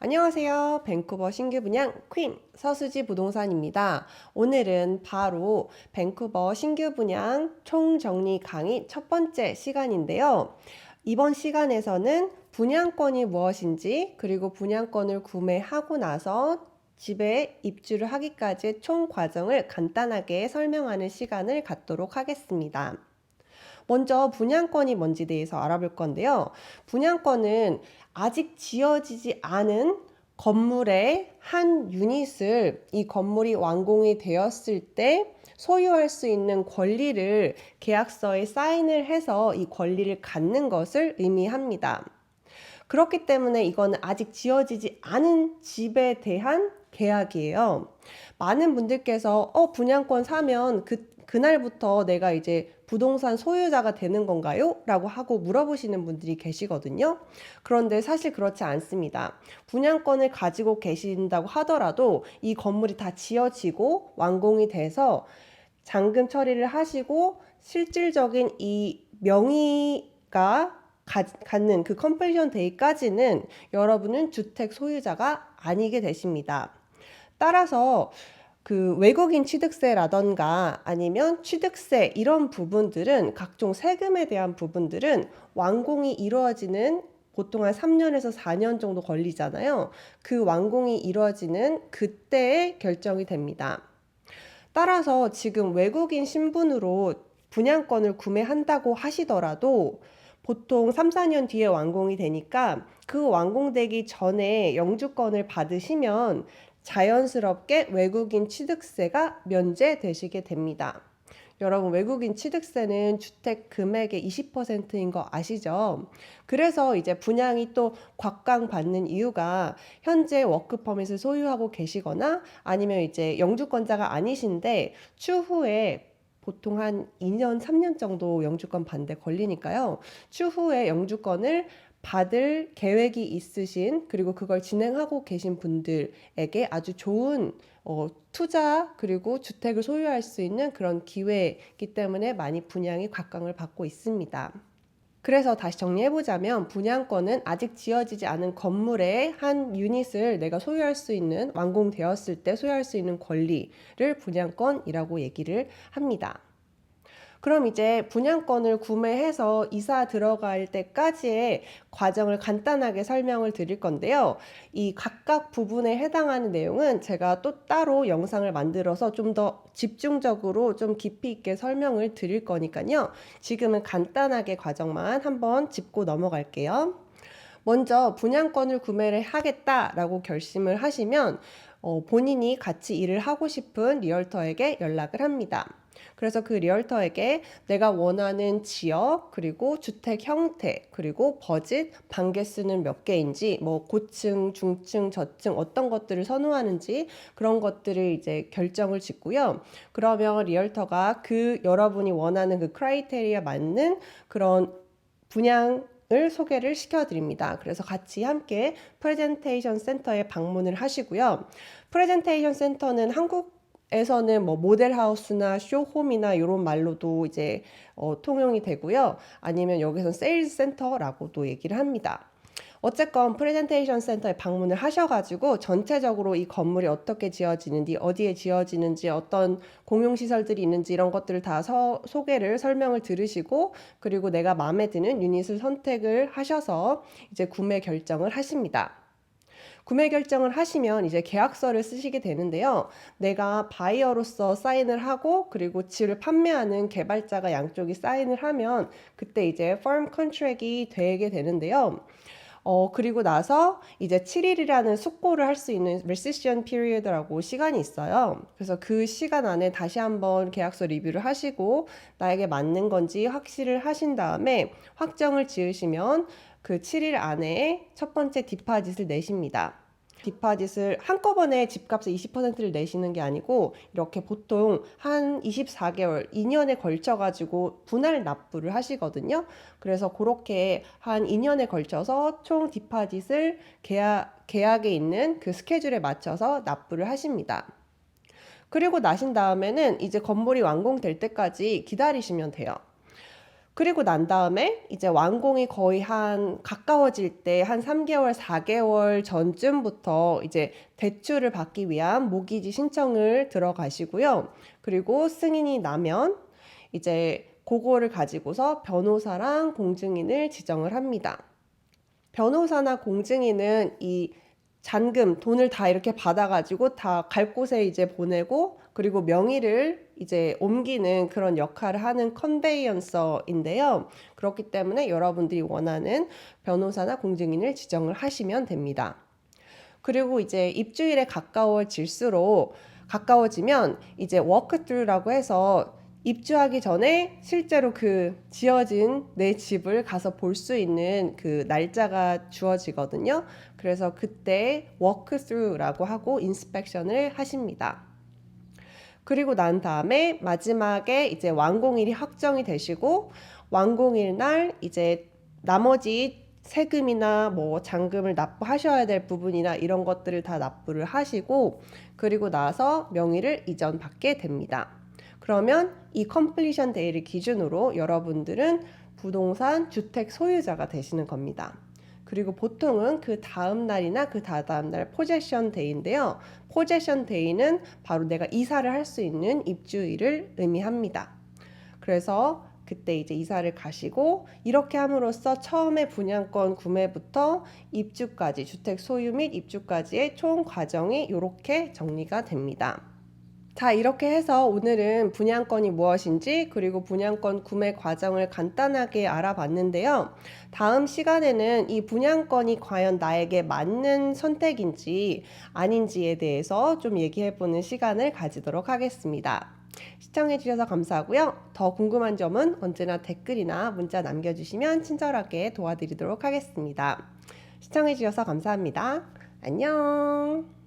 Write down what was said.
안녕하세요. 밴쿠버 신규 분양 퀸 서수지 부동산입니다. 오늘은 바로 밴쿠버 신규 분양 총정리 강의 첫 번째 시간인데요. 이번 시간에서는 분양권이 무엇인지 그리고 분양권을 구매하고 나서 집에 입주를 하기까지의 총 과정을 간단하게 설명하는 시간을 갖도록 하겠습니다. 먼저 분양권이 뭔지 대해서 알아볼 건데요. 분양권은 아직 지어지지 않은 건물의 한 유닛을 이 건물이 완공이 되었을 때 소유할 수 있는 권리를 계약서에 사인을 해서 이 권리를 갖는 것을 의미합니다. 그렇기 때문에 이거는 아직 지어지지 않은 집에 대한 계약이에요. 많은 분들께서 어 분양권 사면 그 그날부터 내가 이제 부동산 소유자가 되는 건가요? 라고 하고 물어보시는 분들이 계시거든요. 그런데 사실 그렇지 않습니다. 분양권을 가지고 계신다고 하더라도 이 건물이 다 지어지고 완공이 돼서 잔금 처리를 하시고 실질적인 이 명의가 가, 갖는 그 컴플리션 데이까지는 여러분은 주택 소유자가 아니게 되십니다. 따라서 그 외국인 취득세라던가 아니면 취득세 이런 부분들은 각종 세금에 대한 부분들은 완공이 이루어지는 보통 한 3년에서 4년 정도 걸리잖아요. 그 완공이 이루어지는 그때에 결정이 됩니다. 따라서 지금 외국인 신분으로 분양권을 구매한다고 하시더라도 보통 3, 4년 뒤에 완공이 되니까 그 완공되기 전에 영주권을 받으시면 자연스럽게 외국인 취득세가 면제되시게 됩니다. 여러분, 외국인 취득세는 주택 금액의 20%인 거 아시죠? 그래서 이제 분양이 또 곽강 받는 이유가 현재 워크 퍼밋을 소유하고 계시거나 아니면 이제 영주권자가 아니신데 추후에 보통 한 2년, 3년 정도 영주권 반대 걸리니까요. 추후에 영주권을 받을 계획이 있으신 그리고 그걸 진행하고 계신 분들에게 아주 좋은 어, 투자 그리고 주택을 소유할 수 있는 그런 기회이기 때문에 많이 분양이 각광을 받고 있습니다. 그래서 다시 정리해보자면 분양권은 아직 지어지지 않은 건물의 한 유닛을 내가 소유할 수 있는 완공되었을 때 소유할 수 있는 권리를 분양권이라고 얘기를 합니다. 그럼 이제 분양권을 구매해서 이사 들어갈 때까지의 과정을 간단하게 설명을 드릴 건데요. 이 각각 부분에 해당하는 내용은 제가 또 따로 영상을 만들어서 좀 더 집중적으로 좀 깊이 있게 설명을 드릴 거니까요. 지금은 간단하게 과정만 한번 짚고 넘어갈게요. 먼저 분양권을 구매를 하겠다라고 결심을 하시면 어, 본인이 같이 일을 하고 싶은 리얼터에게 연락을 합니다. 그래서 그 리얼터에게 내가 원하는 지역, 그리고 주택 형태, 그리고 버짓, 방 개수는 몇 개인지, 뭐 고층, 중층, 저층 어떤 것들을 선호하는지 그런 것들을 이제 결정을 짓고요. 그러면 리얼터가 그 여러분이 원하는 그 크라이테리아 맞는 그런 분양 을 소개를 시켜드립니다. 그래서 같이 함께 프레젠테이션 센터에 방문을 하시고요. 프레젠테이션 센터는 한국 에서는 뭐 모델하우스나 쇼홈이나 이런 말로도 이제 어, 통용이 되고요. 아니면 여기서 세일즈 센터라고도 얘기를 합니다. 어쨌건 프레젠테이션 센터에 방문을 하셔가지고 전체적으로 이 건물이 어떻게 지어지는지 어디에 지어지는지 어떤 공용시설들이 있는지 이런 것들을 다 서, 소개를 설명을 들으시고 그리고 내가 마음에 드는 유닛을 선택을 하셔서 이제 구매 결정을 하십니다. 구매 결정을 하시면 이제 계약서를 쓰시게 되는데요. 내가 바이어로서 사인을 하고 그리고 집을 판매하는 개발자가 양쪽이 사인을 하면 그때 이제 firm contract이 되게 되는데요. 어, 그리고 나서 이제 7일이라는 숙고를 할 수 있는 recession period라고 시간이 있어요. 그래서 그 시간 안에 다시 한번 계약서 리뷰를 하시고 나에게 맞는 건지 확실을 하신 다음에 확정을 지으시면 그 7일 안에 첫 번째 디파짓을 내십니다. 디파짓을 한꺼번에 집값의 20%를 내시는 게 아니고 이렇게 보통 한 24개월, 2년에 걸쳐 가지고 분할 납부를 하시거든요. 그래서 그렇게 한 2년에 걸쳐서 총 디파짓을 계약 계약에 있는 그 스케줄에 맞춰서 납부를 하십니다. 그리고 나신 다음에는 이제 건물이 완공될 때까지 기다리시면 돼요. 그리고 난 다음에 이제 완공이 거의 한 가까워질 때 한 3개월, 4개월 전쯤부터 이제 대출을 받기 위한 모기지 신청을 들어가시고요. 그리고 승인이 나면 이제 그거를 가지고서 변호사랑 공증인을 지정을 합니다. 변호사나 공증인은 이 잔금, 돈을 다 이렇게 받아가지고 다 갈 곳에 이제 보내고 그리고 명의를 이제 옮기는 그런 역할을 하는 컨베이언서인데요. 그렇기 때문에 여러분들이 원하는 변호사나 공증인을 지정을 하시면 됩니다. 그리고 이제 입주일에 가까워질수록 가까워지면 이제 워크트루라고 해서 입주하기 전에 실제로 그 지어진 내 집을 가서 볼 수 있는 그 날짜가 주어지거든요. 그래서 그때 워크스루라고 하고 인스펙션을 하십니다. 그리고 난 다음에 마지막에 이제 완공일이 확정이 되시고 완공일 날 이제 나머지 세금이나 뭐 잔금을 납부하셔야 될 부분이나 이런 것들을 다 납부를 하시고 그리고 나서 명의를 이전받게 됩니다. 그러면 이 컴플리션 데이를 기준으로 여러분들은 부동산 주택 소유자가 되시는 겁니다. 그리고 보통은 그 다음 날이나 그 다다음 날 포제션 데이인데요. 포제션 데이는 바로 내가 이사를 할 수 있는 입주일을 의미합니다. 그래서 그때 이제 이사를 가시고 이렇게 함으로써 처음에 분양권 구매부터 입주까지 주택 소유 및 입주까지의 총 과정이 이렇게 정리가 됩니다. 자, 이렇게 해서 오늘은 분양권이 무엇인지 그리고 분양권 구매 과정을 간단하게 알아봤는데요. 다음 시간에는 이 분양권이 과연 나에게 맞는 선택인지 아닌지에 대해서 좀 얘기해 보는 시간을 가지도록 하겠습니다. 시청해 주셔서 감사하고요. 더 궁금한 점은 언제나 댓글이나 문자 남겨 주시면 친절하게 도와드리도록 하겠습니다. 시청해 주셔서 감사합니다. 안녕!